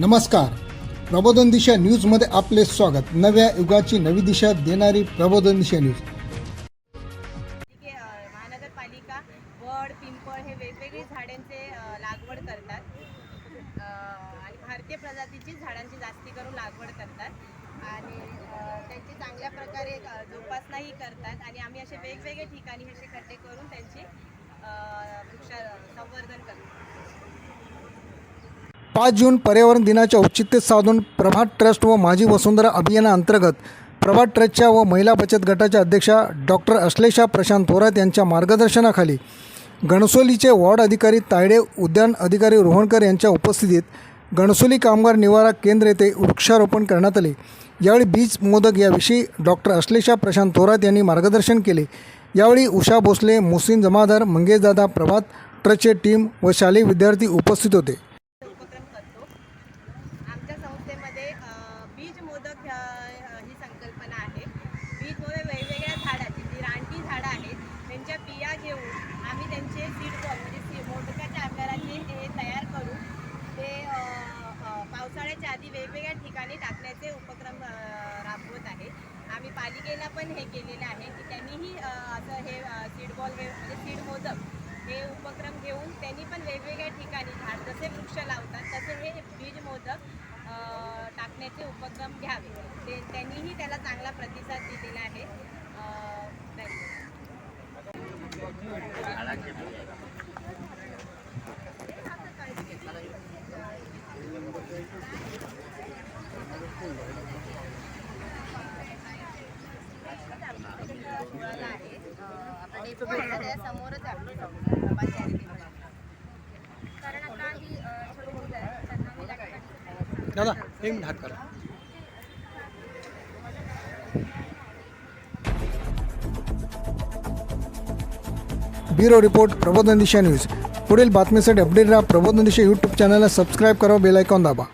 नमस्कार. प्रबोधन दिशा न्यूजमध्ये आपले स्वागत. नव्या युगाची नवी दिशा देणारी प्रबोधन दिशा न्यूज महानगरपालिका वड पिंपळ हे वेगवेगळी झाडांचे लागवड करतात. आणि भारतीय प्रजातीची झाडांची जास्ती करून लागवड करतात. आणि त्यांची चांगल्या प्रकारे जोपासनाही करतात. आणि आम्ही असे वेगवेगळ्या ठिकाणी असे खड्डे करून त्यांची वृक्ष संवर्धन करतो. पाच जून पर्यावरण दिनाचे औचित्य साधून प्रभात ट्रस्ट व माझी वसुंधरा अभियानाअंतर्गत प्रभात ट्रस्टच्या व महिला बचत गटाच्या अध्यक्षा डॉक्टर अश्लेषा प्रशांत थोरात यांच्या मार्गदर्शनाखाली गणसोलीचे वॉर्ड अधिकारी तायडे उद्यान अधिकारी रोहणकर यांच्या उपस्थितीत गणसोली कामगार निवारा केंद्र येथे वृक्षारोपण करण्यात आले. यावेळी बीज मोदक याविषयी डॉक्टर अश्लेषा प्रशांत थोरात यांनी मार्गदर्शन केले. यावेळी उषा भोसले मोहसिन जमादार मंगेशदादा प्रभात ट्रस्टचे टीम व शालेय विद्यार्थी उपस्थित होते. आमच्या बीज मोदक ही संकल्पना आहे. बीज मोदक वेगवेगळ्या झाडाची जी रानटी झाडं आहेत त्यांच्या बिया घेऊन आम्ही त्यांचे सीड बॉल म्हणजे सी मोदकाच्या आकाराचे हे तयार करून ते पावसाळ्याच्या आधी वेगवेगळ्या ठिकाणी टाकण्याचे उपक्रम राबवत आहे. आम्ही पालिकेला पण हे केलेलं आहे की त्यांनीही असं हे सीड बॉल हे म्हणजे सीड मोदक हे उपक्रम घेऊन त्यांनी पण वेगवेगळ्या ठिकाणी झाड जसे वृक्ष लावतात तसे हे बीज मोदक टाकण्याचे उपक्रम घ्यावे. ते त्यांनीही त्याला चांगला प्रतिसाद दिलेला आहे. आहे. ना, त्याच्या समोरच आपली दादा एक मिनिट हात करा. ब्युरो रिपोर्ट प्रबोधन दिशा न्यूज. पुढील बातमीसाठी अपडेट राहा प्रबोधन दिशा यूट्यूब चॅनलला सबस्क्राईब करा बेलायकॉन दाबा.